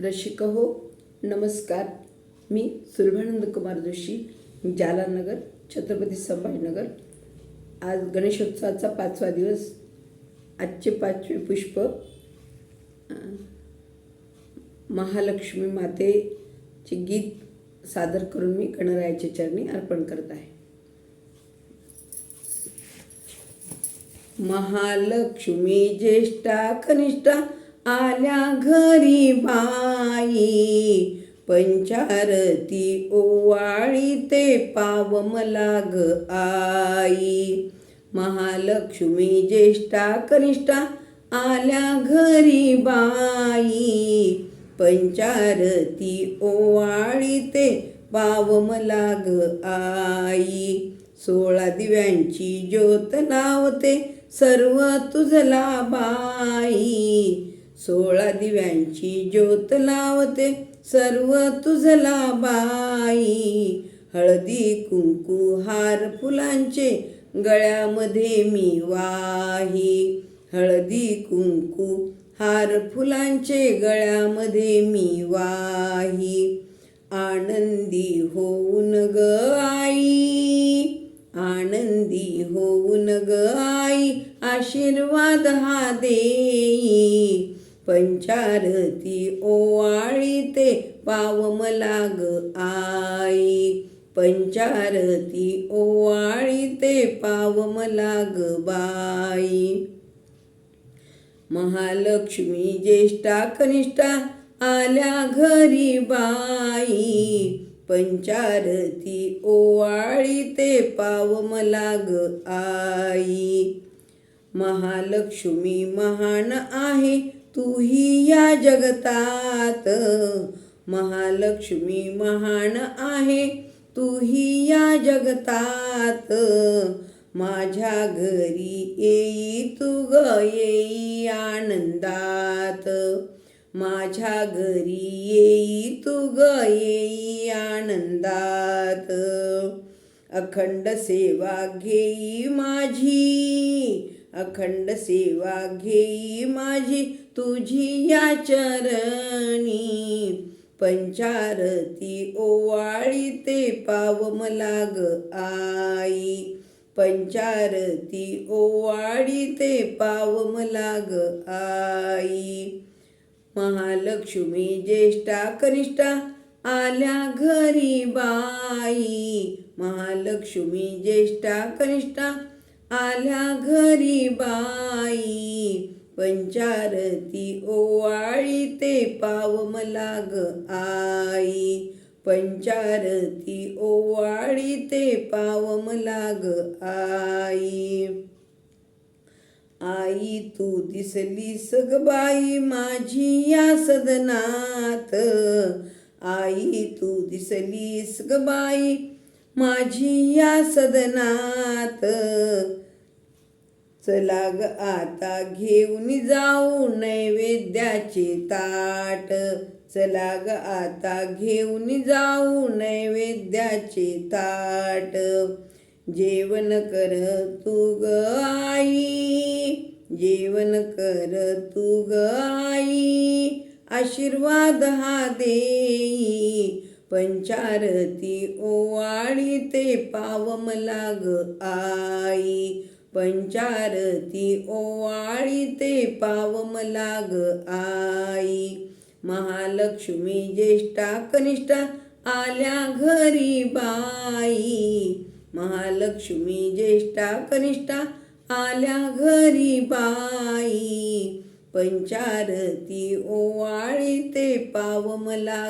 रसिक हो नमस्कार. मी सुलभानंद कुमार जोशी जालानगर छत्रपती संभाजीनगर. आज गणेशोत्सवाचा पाचवा दिवस आजचे पाचवे पुष्प महालक्ष्मी मातेचे गीत सादर करून मी गणरायाच्या चरणी अर्पण करत आहे. महालक्ष्मी ज्येष्ठा कनिष्ठा आल्या घरी बाई. पंचारती ओवाळी ते पावमला ग आई. महालक्ष्मी ज्येष्ठा कनिष्ठा आल्या घरी बाई. पंचारती ओवाळी ते पाव ग आई. सोळा दिव्यांची ज्योत लावते सर्व तुझला बाई. सोळा दिव्यांची ज्योत लावते सर्व तुझला बाई. हळदी कुंकू हार फुलांचे गळ्यामध्ये मी वाही. हळदी कुंकू हार फुलांचे गळ्यामध्ये मी वाही. आनंदी होऊन ग आई आनंदी होऊन ग आई. आशीर्वाद हा देई. पंचारती ओवाळी ते पाव मला ग आई पंचारती ओवाळी ते पाव ग बाई. महालक्ष्मी ज्येष्ठा कनिष्ठा आल्या घरी बाई. पंचारती ओवाळी ते पावमला ग आई. महालक्ष्मी महान आहे तूही या जगतात. महालक्ष्मी महान आहे. तूही या जगतात. माझ्या घरी येई तू ग येई आनंदात. माझ्या घरी येई तू ग येई आनंदात. अखंड सेवा घेई माझी. अखंड सेवा घेई माझी तुझी या चरणी. पंचारती ओवाळी ते पाव मलाग आई. पंचारती ओवाळी ते पाव मलाग आई. महालक्ष्मी ज्येष्ठा कनिष्ठा आल्या घरी बाई. महालक्ष्मी ज्येष्ठा कनिष्ठा आल्या घरी बाई. पंचारती ओवाळी ते पाव मला ग आई. पंचारती ओवाळी ते पाव मला ग आई. आई तू दिसली सगबाई बाई माझी या सदनात. आई तू दिसली सगबाई बाई माझी या सदनात. चला ग आता घेऊन जाऊ नैवेद्याचे ताट. चला ग आता घेऊन जाऊ नैवेद्याचे ताट. जेवण कर तू ग आई. जेवण कर तू ग आई. आशीर्वाद हा देई. पंचारती ओवाळी ते पावम लाग आई. पंचारती ओवाळी ते पावम लाग आई. महालक्ष्मी ज्येष्ठा कनिष्ठा आल्या घरी बाई. महालक्ष्मी ज्येष्ठा कनिष्ठा आल्या घरी बाई. पंचारती ओवाळी ते पाव मला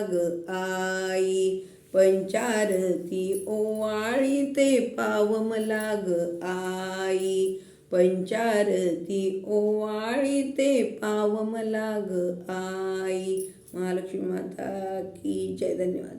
आई. पंचारती ओवाळी ते पाव मला आई. पंचारती ओवाळी ते पाव मला आई. महालक्ष्मी माता की जय. धन्यवाद.